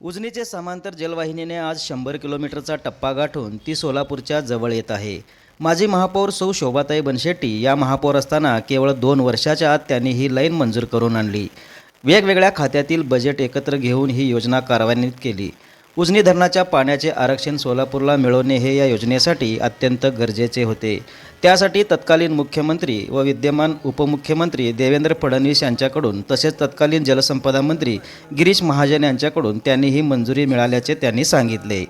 उजनीचे समांतर जलवाहिनीने आज शंभर किलोमीटरचा टप्पा गाठून ती सोलापूरच्या जवळ येत आहे. माजी महापौर सौ शोभाताई बनशेट्टी या महापौर असताना केवळ दोन वर्षाच्या आत त्यांनी ही लाईन मंजूर करून आणली. वेगवेगळ्या खात्यातील बजेट एकत्र घेऊन ही योजना कार्यान्वित केली. उजनी धरणाच्या पाण्याचे आरक्षण सोलापूरला मिळवणे हे या योजनेसाठी अत्यंत गरजेचे होते. त्यासाठी तत्कालीन मुख्यमंत्री व विद्यमान उपमुख्यमंत्री देवेंद्र फडणवीस यांच्याकडून तसेच तत्कालीन जलसंपदा मंत्री गिरीश महाजन यांच्याकडून त्यांनी ही मंजुरी मिळाल्याचे त्यांनी सांगितले.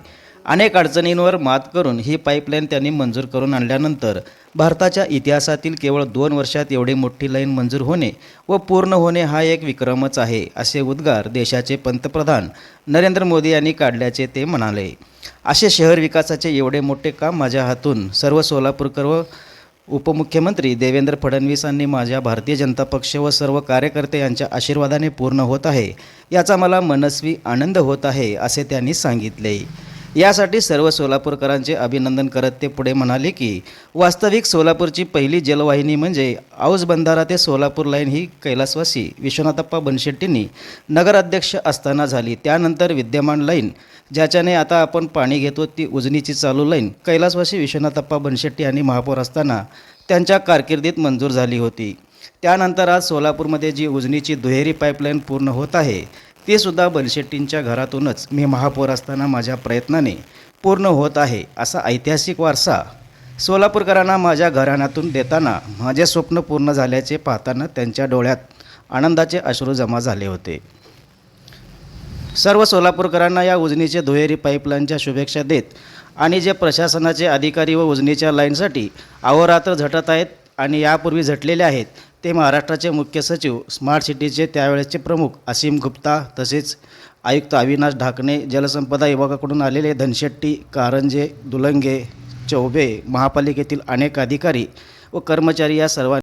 अनेक अडचणींवर मात करून ही पाईपलाईन त्यांनी मंजूर करून आणल्यानंतर भारताच्या इतिहासातील केवळ दोन वर्षात एवढी मोठी लाईन मंजूर होणे व पूर्ण होणे हा एक विक्रमच आहे असे उद्गार देशाचे पंतप्रधान नरेंद्र मोदी यांनी काढल्याचे ते म्हणाले. असे शहर विकासाचे एवढे मोठे काम माझ्या हातून सर्व सोलापूरकर व उपमुख्यमंत्री देवेंद्र फडणवीसांनी माझ्या भारतीय जनता पक्ष व सर्व कार्यकर्ते यांच्या आशीर्वादाने पूर्ण होत आहे. याचा मला मनस्वी आनंद होत आहे असे त्यांनी सांगितले. यासाठी सर्व सोलापूरकरांचे अभिनंदन करत ते पुढे म्हणाले की वास्तविक सोलापूरची पहिली जलवाहिनी म्हणजे औस बंधारा ते सोलापूर लाईन ही कैलासवासी विश्वनाथप्पा बनशेट्टींनी नगराध्यक्ष असताना झाली. त्यानंतर विद्यमान लाईन ज्याच्याने आता आपण पाणी घेतो ती उजनीची चालू लाईन कैलासवासी विश्वनाथप्पा बनशेट्टी यांनी महापौर असताना त्यांच्या कारकिर्दीत मंजूर झाली होती. त्यानंतर आज सोलापूरमध्ये जी उजनीची दुहेरी पाईपलाईन पूर्ण होत आहे ते सुद्धा बनशेट्टींच्या घरातूनच मी महापौर असताना माझ्या प्रयत्नाने पूर्ण होत आहे असा ऐतिहासिक वारसा सोलापूरकरांना माझ्या घराण्यातून देताना माझे स्वप्न पूर्ण झाल्याचे पाहताना त्यांच्या डोळ्यात आनंदाचे अश्रू जमा झाले होते. सर्व सोलापूरकरांना या उजनीचे दुहेरी पाईपलाईनच्या शुभेच्छा देत आणि जे प्रशासनाचे अधिकारी व उजनीच्या लाईनसाठी अहोरात्र झटत आहेत आणि यापूर्वी झटलेले आहेत ते महाराष्ट्राचे मुख्य सचिव स्मार्ट सिटीचे त्यावेळेसचे प्रमुख असीम गुप्ता तसेच आयुक्त अविनाश ढाकणे जलसंपदा विभागाकडून आलेले धनशेट्टी कारंजे दुलंगे चौबे महापालिकेतील अनेक अधिकारी व कर्मचारी या सर्वांनी